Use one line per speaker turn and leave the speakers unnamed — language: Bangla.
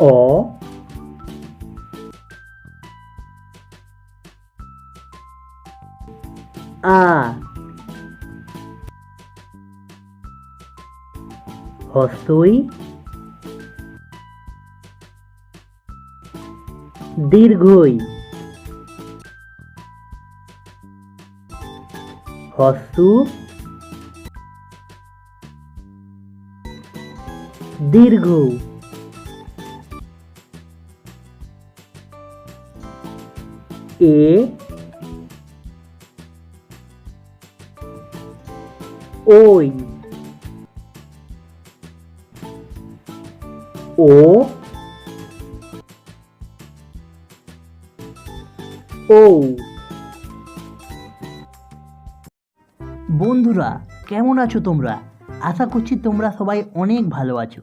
অ আ হস্যই দীর্ঘই হস্যু দীর্ঘ এ ওই, ও ও বন্ধুরা, কেমন আছো তোমরা? আশা করছি তোমরা সবাই অনেক ভালো আছো।